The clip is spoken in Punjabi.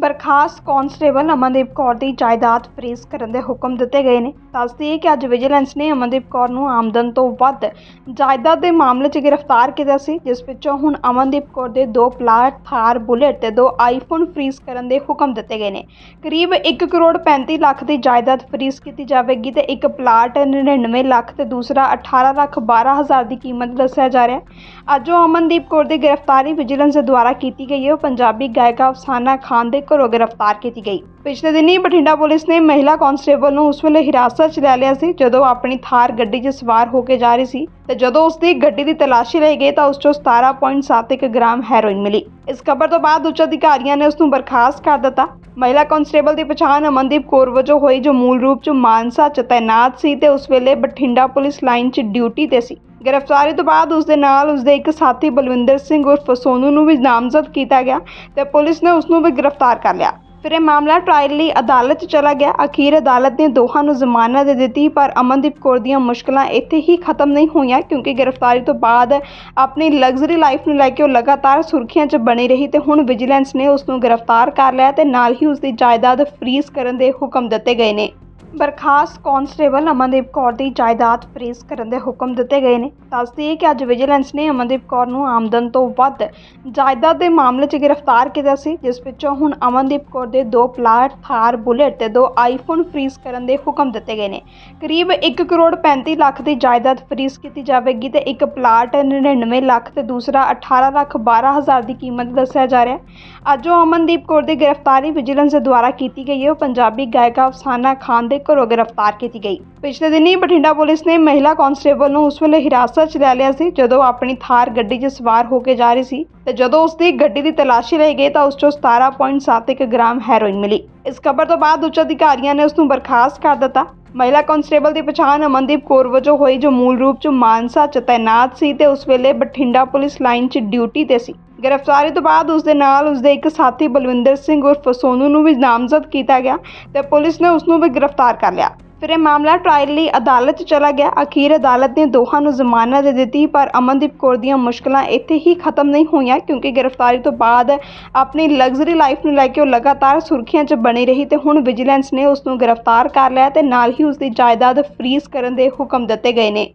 ਬਰਖਾਸਤ ਕਾਂਸਟੇਬਲ ਅਮਨਦੀਪ ਕੌਰ ਦੀ ਜਾਇਦਾਦ ਫਰੀਜ਼ ਕਰਨ ਦੇ ਹੁਕਮ ਦਿੱਤੇ ਗਏ ਨੇ। ਦੱਸਦੀ ਹੈ ਕਿ ਅੱਜ ਵਿਜੀਲੈਂਸ ਨੇ ਅਮਨਦੀਪ ਕੌਰ ਨੂੰ ਆਮਦਨ ਤੋਂ ਵੱਧ ਜਾਇਦਾਦ ਦੇ ਮਾਮਲੇ 'ਚ ਗ੍ਰਿਫਤਾਰ ਕੀਤਾ ਸੀ, ਜਿਸ ਵਿੱਚੋਂ ਹੁਣ ਅਮਨਦੀਪ ਕੌਰ ਦੇ ਦੋ ਪਲਾਟ, ਥਾਰ, ਬੁਲੇਟ ਤੇ ਦੋ ਆਈਫੋਨ ਫਰੀਜ਼ ਕਰਨ ਦੇ ਹੁਕਮ ਦਿੱਤੇ ਗਏ ਨੇ। ਕਰੀਬ 1 ਕਰੋੜ 35 ਲੱਖ ਦੀ ਜਾਇਦਾਦ ਫਰੀਜ਼ ਕੀਤੀ ਜਾਵੇਗੀ ਤੇ ਇੱਕ ਪਲਾਟ 99 ਲੱਖ ਤੇ ਦੂਸਰਾ 18 ਲੱਖ 12 ਹਜ਼ਾਰ ਦੀ ਕੀਮਤ ਦੱਸਿਆ ਜਾ ਰਿਹਾ ਹੈ। ਅੱਜ ਉਹ ਅਮਨਦੀਪ ਕੌਰ ਦੀ ਗ੍ਰਿਫਤਾਰੀ ਵਿਜੀਲੈਂਸ ਦੁਆਰਾ ਕੀਤੀ ਗਈ ਹੈ। ਉਹ ਪੰਜਾਬੀ ਗਾਇਕਾ ਅਫਸਾਨਾ ਖਾਨ ਦੇ ਘਰੋਂ ਗ੍ਰਿਫਤਾਰ ਕੀਤੀ ਗਈ। ਪਿਛਲੇ ਦਿਨੀ ਬਠਿੰਡਾ ਪੁਲਿਸ ਨੇ ਮਹਿਲਾ ਕਾਂਸਟੇਬਲ ਨੂੰ ਉਸ ਵੇਲੇ ਹਿਰਾਸਤ 'ਚ ਲੈ ਲਿਆ ਸੀ, ਜਦੋਂ ਆਪਣੀ ਥਾਰ ਗੱਡੀ 'ਚ ਸਵਾਰ ਹੋ ਕੇ ਜਾ ਰਹੀ ਸੀ ਤੇ ਜਦੋਂ ਉਸ ਦੀ ਗੱਡੀ ਦੀ ਤਲਾਸ਼ੀ ਲਈ ਗਈ ਤਾਂ ਉਸ 'ਚੋਂ 17.71 ਗ੍ਰਾਮ ਹੈਰੋਇਨ ਮਿਲੀ। ਇਸ ਖਬਰ ਤੋਂ ਬਾਅਦ ਉੱਚ ਅਧਿਕਾਰੀਆਂ ਨੇ ਉਸ ਨੂੰ ਬਰਖਾਸਤ ਕਰ ਦਿੱਤਾ। ਮਹਿਲਾ ਕਾਂਸਟੇਬਲ ਦੀ ਪਛਾਣ ਅਮਨਦੀਪ ਕੌਰ ਵਜੋਂ ਹੋਈ, ਜੋ ਮੂਲ ਰੂਪ 'ਚ ਮਾਨਸਾ 'ਚ ਤੈਨਾਤ ਸੀ ਤੇ ਉਸ ਵੇਲੇ ਬਠਿੰਡਾ ਪੁਲਿਸ ਲਾਈਨ 'ਚ ਡਿਊਟੀ ਤੇ ਸੀ। ਗ੍ਰਿਫਤਾਰੀ ਤੋਂ ਬਾਅਦ ਉਸ ਦੇ ਨਾਲ ਉਸ ਦੇ ਇੱਕ ਸਾਥੀ ਬਲਵਿੰਦਰ ਸਿੰਘ ਉਰਫ ਸੋਨੂ ਨੂੰ ਵੀ ਨਾਮਜ਼ਦ ਕੀਤਾ ਗਿਆ ਤੇ ਪੁਲਿਸ ਨੇ ਉਸ ਨੂੰ ਵੀ ਗ੍ਰਿਫਤਾਰ ਕਰ ਲਿਆ। ਫਿਰ ਇਹ ਮਾਮਲਾ ਟ੍ਰਾਇਲ ਲਈ ਅਦਾਲਤ 'ਚ ਚਲਾ ਗਿਆ। ਅਖੀਰ ਅਦਾਲਤ ਨੇ ਦੋਹਾਂ ਨੂੰ ਜ਼ਮਾਨਤ ਦੇ ਦਿੱਤੀ, ਪਰ ਅਮਨਦੀਪ ਕੌਰ ਦੀਆਂ ਮੁਸ਼ਕਲਾਂ ਇੱਥੇ ਹੀ ਖਤਮ ਨਹੀਂ ਹੋਈਆਂ ਕਿਉਂਕਿ ਗ੍ਰਿਫਤਾਰੀ ਤੋਂ ਬਾਅਦ ਆਪਣੀ ਲਗਜ਼ਰੀ ਲਾਈਫ ਨੂੰ ਲੈ ਕੇ ਉਹ ਲਗਾਤਾਰ ਸੁਰਖੀਆਂ 'ਚ ਬਣੀ ਰਹੀ ਤੇ ਹੁਣ ਵਿਜੀਲੈਂਸ ਨੇ ਉਸ ਨੂੰ ਗ੍ਰਿਫਤਾਰ ਕਰ ਲਿਆ ਤੇ ਨਾਲ ਹੀ ਉਸ ਦੀ ਜਾਇਦਾਦ ਫਰੀਜ਼ ਕਰਨ ਦੇ ਹੁਕਮ ਦਿੱਤੇ ਗਏ ਨੇ। ਬਰਖਾਸਤ ਕਾਂਸਟੇਬਲ ਅਮਨਦੀਪ ਕੌਰ ਦੀ ਜਾਇਦਾਦ ਫਰੀਜ਼ ਕਰਨ ਦੇ ਹੁਕਮ ਦਿੱਤੇ ਗਏ ਨੇ। ਦੱਸਦੀ ਹੈ ਕਿ ਅੱਜ ਵਿਜੀਲੈਂਸ ਨੇ ਅਮਨਦੀਪ ਕੌਰ ਨੂੰ ਆਮਦਨ ਤੋਂ ਵੱਧ ਜਾਇਦਾਦ ਦੇ ਮਾਮਲੇ 'ਚ ਗ੍ਰਿਫਤਾਰ ਕੀਤਾ ਸੀ, ਜਿਸ ਵਿੱਚੋਂ ਹੁਣ ਅਮਨਦੀਪ ਕੌਰ ਦੇ ਦੋ ਪਲਾਟ, ਥਾਰ, ਬੁਲੇਟ ਤੇ ਦੋ ਆਈਫੋਨ ਫਰੀਜ਼ ਕਰਨ ਦੇ ਹੁਕਮ ਦਿੱਤੇ ਗਏ ਨੇ। ਕਰੀਬ 1 ਕਰੋੜ 35 ਲੱਖ ਦੀ ਜਾਇਦਾਦ ਫਰੀਜ਼ ਕੀਤੀ ਜਾਵੇਗੀ ਤੇ ਇੱਕ ਪਲਾਟ 99 ਲੱਖ ਤੇ ਦੂਸਰਾ 18 ਲੱਖ 12 ਹਜ਼ਾਰ ਦੀ ਕੀਮਤ ਦੱਸਿਆ ਜਾ ਰਿਹਾ ਹੈ। ਅੱਜ ਉਹ ਅਮਨਦੀਪ ਕੌਰ ਦੀ ਗ੍ਰਿਫਤਾਰੀ ਵਿਜੀਲੈਂਸ ਦੇ ਦੁਆਰਾ ਕੀਤੀ ਗਈ ਹੈ। ਉਹ ਪੰਜਾਬੀ ਗਾਇਕਾ ਅਫਸਾਨਾ ਖਾਨ ਦੇ ਘਰੋਂ ਗ੍ਰਿਫਤਾਰ ਕੀਤੀ ਗਈ। ਪਿਛਲੇ ਦਿਨੀ ਬਠਿੰਡਾ ਪੁਲਿਸ ਨੇ ਮਹਿਲਾ ਕਾਂਸਟੇਬਲ ਨੂੰ ਉਸ ਵੇਲੇ ਹਿਰਾਸਤ 'ਚ ਲੈ ਲਿਆ ਸੀ, ਜਦੋਂ ਆਪਣੀ ਥਾਰ ਗੱਡੀ 'ਚ ਸਵਾਰ ਹੋ ਕੇ ਜਾ ਰਹੀ ਸੀ ਤੇ ਜਦੋਂ ਉਸ ਦੀ ਗੱਡੀ ਦੀ ਤਲਾਸ਼ੀ ਲਈ ਗਈ ਤਾਂ ਉਸ 'ਚੋਂ 17.71 ਗ੍ਰਾਮ ਹੈਰੋਇਨ ਮਿਲੀ। ਇਸ ਖਬਰ ਤੋਂ ਬਾਅਦ ਉੱਚ ਅਧਿਕਾਰੀਆਂ ਨੇ ਉਸ ਨੂੰ ਬਰਖਾਸਤ ਕਰ ਦਿੱਤਾ। ਮਹਿਲਾ ਕਾਂਸਟੇਬਲ ਦੀ ਪਛਾਣ ਅਮਨਦੀਪ ਕੌਰ ਵਜੋਂ ਹੋਈ, ਜੋ ਮੂਲ ਰੂਪ 'ਚ ਮਾਨਸਾ 'ਚ ਤੈਨਾਤ ਸੀ ਤੇ ਉਸ ਵੇਲੇ ਬਠਿੰਡਾ ਪੁਲਿਸ ਲਾਈਨ 'ਚ ਡਿਊਟੀ ਤੇ ਸੀ। ਗ੍ਰਿਫਤਾਰੀ ਤੋਂ ਬਾਅਦ ਉਸ ਦੇ ਨਾਲ ਉਸ ਦੇ ਇੱਕ ਸਾਥੀ ਬਲਵਿੰਦਰ ਸਿੰਘ ਉਰਫ ਸੋਨੂ ਨੂੰ ਵੀ ਨਾਮਜ਼ਦ ਕੀਤਾ ਗਿਆ ਤੇ ਪੁਲਿਸ ਨੇ ਉਸ ਨੂੰ ਵੀ ਗ੍ਰਿਫਤਾਰ ਕਰ ਲਿਆ। ਫਿਰ ਇਹ ਮਾਮਲਾ ਟ੍ਰਾਇਲ ਲਈ ਅਦਾਲਤ 'ਚ ਚਲਾ ਗਿਆ। ਅਖੀਰ ਅਦਾਲਤ ਨੇ ਦੋਹਾਂ ਨੂੰ ਜ਼ਮਾਨਤ ਦੇ ਦਿੱਤੀ, ਪਰ ਅਮਨਦੀਪ ਕੌਰ ਦੀਆਂ ਮੁਸ਼ਕਲਾਂ ਇੱਥੇ ਹੀ ਖਤਮ ਨਹੀਂ ਹੋਈਆਂ ਕਿਉਂਕਿ ਗ੍ਰਿਫਤਾਰੀ ਤੋਂ ਬਾਅਦ ਆਪਣੀ ਲਗਜ਼ਰੀ ਲਾਈਫ ਨੂੰ ਲੈ ਕੇ ਉਹ ਲਗਾਤਾਰ ਸੁਰਖੀਆਂ 'ਚ ਬਣੀ ਰਹੀ ਤੇ ਹੁਣ ਵਿਜੀਲੈਂਸ ਨੇ ਉਸ ਨੂੰ ਗ੍ਰਿਫਤਾਰ ਕਰ ਲਿਆ ਤੇ ਨਾਲ ਹੀ ਉਸ ਦੀ ਜਾਇਦਾਦ ਫਰੀਜ਼ ਕਰਨ ਦੇ ਹੁਕਮ ਦਿੱਤੇ ਗਏ ਨੇ।